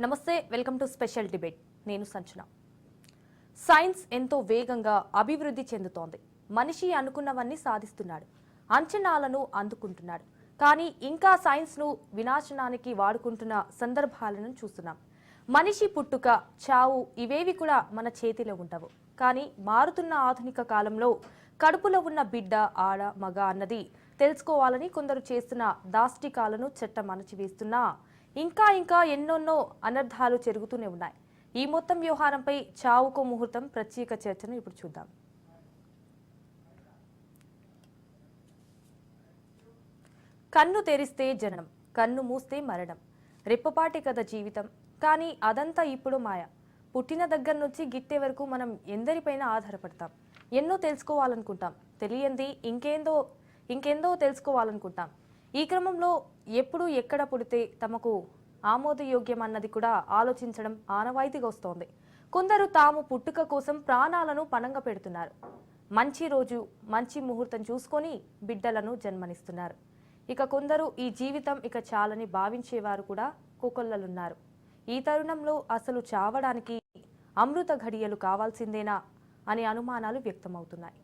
నమస్తే welcome to special debate. నేను సంచన. Science ఎంతో వేగంగా అభివృద్ధి చెందుతోంది. మనిషి అనుకున్నవన్నీ సాధిస్తున్నాడు. అంచనాలను అందుకుంటున్నాడు. కానీ ఇంకా సైన్స్ను వినాశనానికి వాడుకుంటున్న సందర్భాలను చూస్తున్నాం. మనిషి పుట్టుక చావు ఇవేవి కూడా మన చేతిలో ఉండవు. కానీ మారుతున్న ఆధునిక కాలంలో కడుపులో ఉన్న బిడ్డ ఆడ మగ అన్నది తెలుసుకోవాలని కొందరు చేస్తున్న దాష్టికాలను చట్టం అణచివేస్తున్నా ఇంకా ఇంకా ఎన్నెన్నో అనర్థాలు జరుగుతూనే ఉన్నాయి. ఈ మొత్తం వ్యవహారంపై చావుకో ముహూర్తం ప్రత్యేక చర్చను ఇప్పుడు చూద్దాం. కన్ను తెరిస్తే జననం కన్ను మూస్తే మరణం. రెప్పపాటి కథ జీవితం. కానీ అదంతా ఇప్పుడు మాయ. పుట్టిన దగ్గర నుంచి గిట్టే వరకు మనం ఎందరిపైన ఆధారపడతాం. ఎన్నో తెలుసుకోవాలనుకుంటాం. తెలియంది ఇంకేందో ఇంకేందో తెలుసుకోవాలనుకుంటాం. ఈ క్రమంలో ఎప్పుడు ఎక్కడ పుడితే తమకు ఆమోదయోగ్యం అన్నది కూడా ఆలోచించడం ఆనవాయితీగా వస్తోంది. కొందరు తాము పుట్టుక కోసం ప్రాణాలను పణంగా పెడుతున్నారు. మంచి రోజు మంచి ముహూర్తం చూసుకొని బిడ్డలను జన్మనిస్తున్నారు. ఇక కొందరు ఈ జీవితం ఇక చాలని భావించేవారు కూడా కుకొల్లలున్నారు. ఈ తరుణంలో అసలు చావడానికి అమృత ఘడియలు కావాల్సిందేనా అనే అనుమానాలు వ్యక్తమవుతున్నాయి.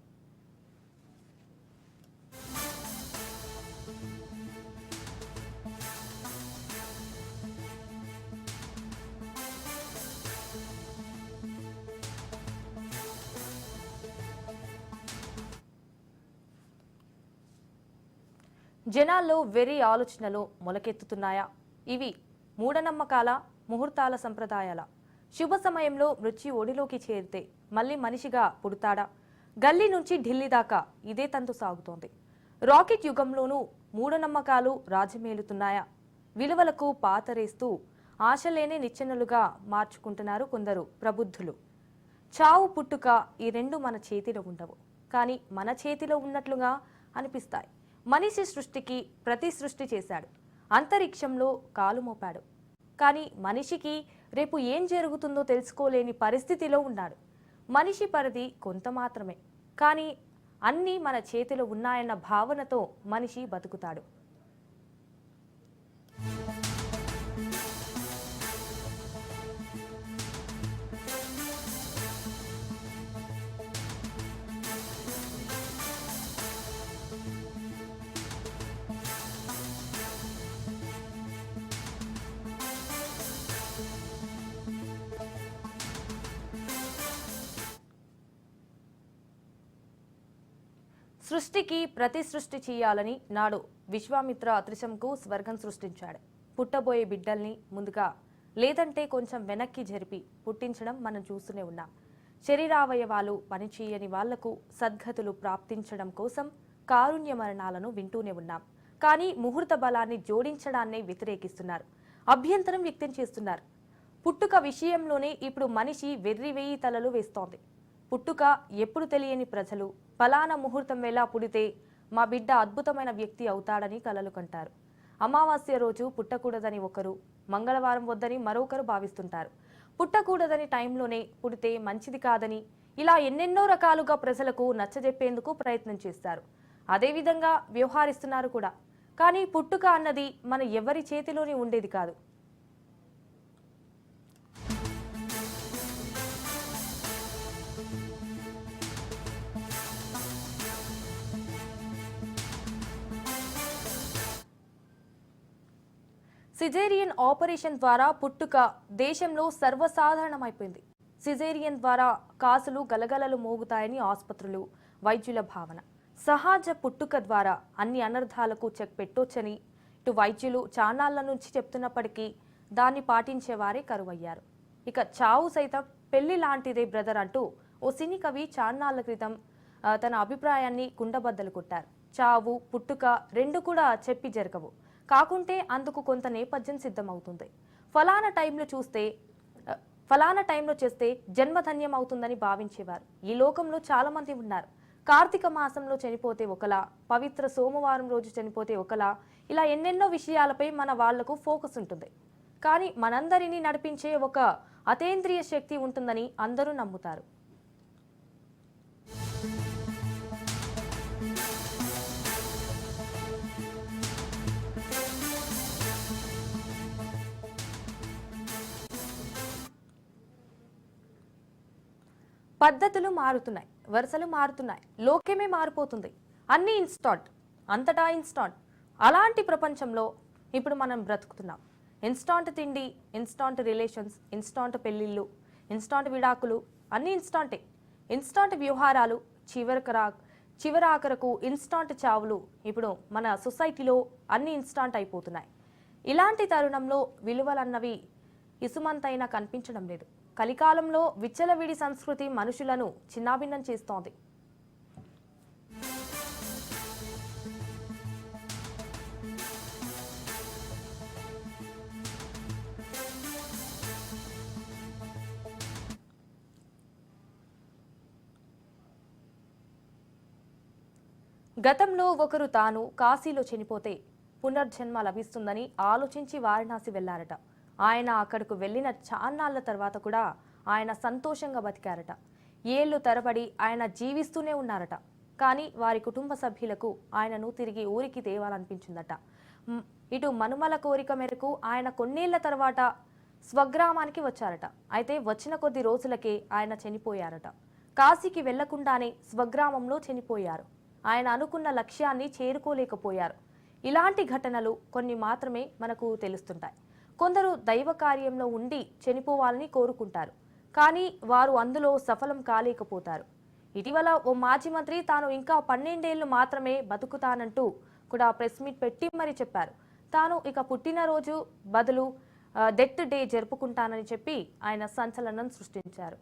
జనాల్లో వెర్రి ఆలోచనలు మొలకెత్తుతున్నాయా? ఇవి మూఢనమ్మకాల ముహూర్తాల సంప్రదాయాల. శుభ సమయంలో మృత్యు ఒడిలోకి చేరితే మళ్ళీ మనిషిగా పుడతాడా? గల్లీ నుంచి ఢిల్లీ దాకా ఇదే తంతు సాగుతోంది. రాకెట్ యుగంలోనూ మూఢనమ్మకాలు రాజమేలుతున్నాయా? విలువలకు పాతరేస్తూ ఆశలేని నిచ్చెనలుగా మార్చుకుంటున్నారు కొందరు ప్రబుద్ధులు. చావు పుట్టుక ఈ రెండు మన చేతిలో ఉండవు. కానీ మన చేతిలో ఉన్నట్లుగా అనిపిస్తాయి. మనిషి సృష్టికి ప్రతి సృష్టి చేశాడు. అంతరిక్షంలో కాలు మోపాడు. కానీ మనిషికి రేపు ఏం జరుగుతుందో తెలుసుకోలేని పరిస్థితిలో ఉన్నాడు. మనిషి పరిధి కొంత మాత్రమే. కానీ అన్నీ మన చేతిలో ఉన్నాయన్న భావనతో మనిషి బతుకుతాడు. సృష్టికి ప్రతి సృష్టి చేయాలని నాడు విశ్వామిత్ర అత్రిశంకు స్వర్గం సృష్టించాడు. పుట్టబోయే బిడ్డల్ని ముందుగా లేదంటే కొంచెం వెనక్కి జరిపి పుట్టించడం మనం చూస్తూనే ఉన్నాం. శరీరావయవాలు పనిచేయని వాళ్ళకు సద్గతులు ప్రాప్తించడం కోసం కారుణ్య మరణాలను వింటూనే ఉన్నాం. కానీ ముహూర్త బలాన్ని జోడించడాన్నే వ్యతిరేకిస్తున్నారు. అభ్యంతరం వ్యక్తం చేస్తున్నారు. పుట్టుక విషయంలోనే ఇప్పుడు మనిషి వెర్రివేయి తలలు వేస్తోంది. పుట్టుక ఎప్పుడు తెలియని ప్రజలు ఫలానా ముహూర్తం వేళ పుడితే మా బిడ్డ అద్భుతమైన వ్యక్తి అవుతాడని కలలు కంటారు. అమావాస్య రోజు పుట్టకూడదని ఒకరు మంగళవారం వద్దని మరొకరు భావిస్తుంటారు. పుట్టకూడదని టైంలోనే పుడితే మంచిది కాదని ఇలా ఎన్నెన్నో రకాలుగా ప్రజలకు నచ్చజెప్పేందుకు ప్రయత్నం చేస్తారు. అదేవిధంగా వ్యవహరిస్తున్నారు కూడా. కానీ పుట్టుక అన్నది మన ఎవరి చేతిలోనే ఉండేది కాదు. సిజేరియన్ ఆపరేషన్ ద్వారా పుట్టుక దేశంలో సర్వసాధారణమైపోయింది. సిజేరియన్ ద్వారా కాసులు గలగలలు మోగుతాయని ఆసుపత్రులు వైద్యుల భావన. సహజ పుట్టుక ద్వారా అన్ని అనర్థాలకు చెక్ పెట్టొచ్చని ఇటు వైద్యులు చానాళ్ళ నుంచి చెప్తున్నప్పటికీ దాన్ని పాటించేవారే కరువయ్యారు. ఇక చావు సైతం పెళ్ళి లాంటిదే బ్రదర్ అంటూ ఓ సినీ కవి చాన్నాళ్ళ క్రితం తన అభిప్రాయాన్ని కుండబద్దలు కొట్టారు. చావు పుట్టుక రెండు కూడా చెప్పి జరగవు. కాకుంటే అందుకు కొంత నేపథ్యం సిద్ధమవుతుంది. ఫలానా టైంలో చూస్తే ఫలానా టైంలో చేస్తే జన్మధన్యం అవుతుందని భావించేవారు. ఈ లోకంలో చాలామంది ఉన్నారు. కార్తీక మాసంలో చనిపోతే ఒకలా పవిత్ర సోమవారం రోజు చనిపోతే ఒకలా ఇలా ఎన్నెన్నో విషయాలపై మన వాళ్ళకు ఫోకస్ ఉంటుంది. కానీ మనందరినీ నడిపించే ఒక అతేంద్రియ శక్తి ఉంటుందని అందరూ నమ్ముతారు. పద్ధతులు మారుతున్నాయి. వరుసలు మారుతున్నాయి. లోకమే మారిపోతుంది. అన్నీ ఇన్స్టాంట్ అంతటా ఇన్స్టాంట్ అలాంటి ప్రపంచంలో ఇప్పుడు మనం బ్రతుకుతున్నాం. ఇన్స్టాంట్ తిండి ఇన్స్టాంట్ రిలేషన్స్ ఇన్స్టాంట్ పెళ్ళిళ్ళు ఇన్స్టాంట్ విడాకులు అన్నీ ఇన్స్టాంటే ఇన్స్టాంట్ వ్యవహారాలు చివరకరా చివరాఖరకు ఇన్స్టాంట్ చావులు ఇప్పుడు మన సొసైటీలో అన్ని ఇన్స్టాంట్ అయిపోతున్నాయి. ఇలాంటి తరుణంలో విలువలన్నవి ఇసుమంతైనా కనిపించడం లేదు. కలికాలంలో విచ్చలవిడి సంస్కృతి మనుషులను చిన్నాభిన్నం చేస్తోంది. గతంలో ఒకరు తాను కాశీలో చనిపోతే పునర్జన్మ లభిస్తుందని ఆలోచించి వారణాసి వెళ్ళారట. ఆయన అక్కడకు వెళ్ళిన చాన్నాళ్ళ తర్వాత కూడా ఆయన సంతోషంగా బతికారట. ఏళ్ళు తరబడి ఆయన జీవిస్తూనే ఉన్నారట. కానీ వారి కుటుంబ సభ్యులకు ఆయనను తిరిగి ఊరికి తేవాలనిపించిందట. ఇటు మనుమల కోరిక మేరకు ఆయన కొన్నేళ్ళ తర్వాత స్వగ్రామానికి వచ్చారట. అయితే వచ్చిన కొద్ది రోజులకే ఆయన చనిపోయారట. కాశీకి వెళ్ళకుండానే స్వగ్రామంలో చనిపోయారు. ఆయన అనుకున్న లక్ష్యాన్ని చేరుకోలేకపోయారు. ఇలాంటి ఘటనలు కొన్ని మాత్రమే మనకు తెలుస్తుంటాయి. కొందరు దైవ కార్యంలో ఉండి చనిపోవాలని కోరుకుంటారు. కానీ వారు అందులో సఫలం కాలేకపోతారు. ఇటీవల ఓ మాజీ మంత్రి తాను ఇంకా పన్నెండేళ్ళు మాత్రమే బతుకుతానంటూ కూడా ప్రెస్ మీట్ పెట్టి మరీ చెప్పారు. తాను ఇక పుట్టినరోజు బదులు డెత్ డే జరుపుకుంటానని చెప్పి ఆయన సంచలనం సృష్టించారు.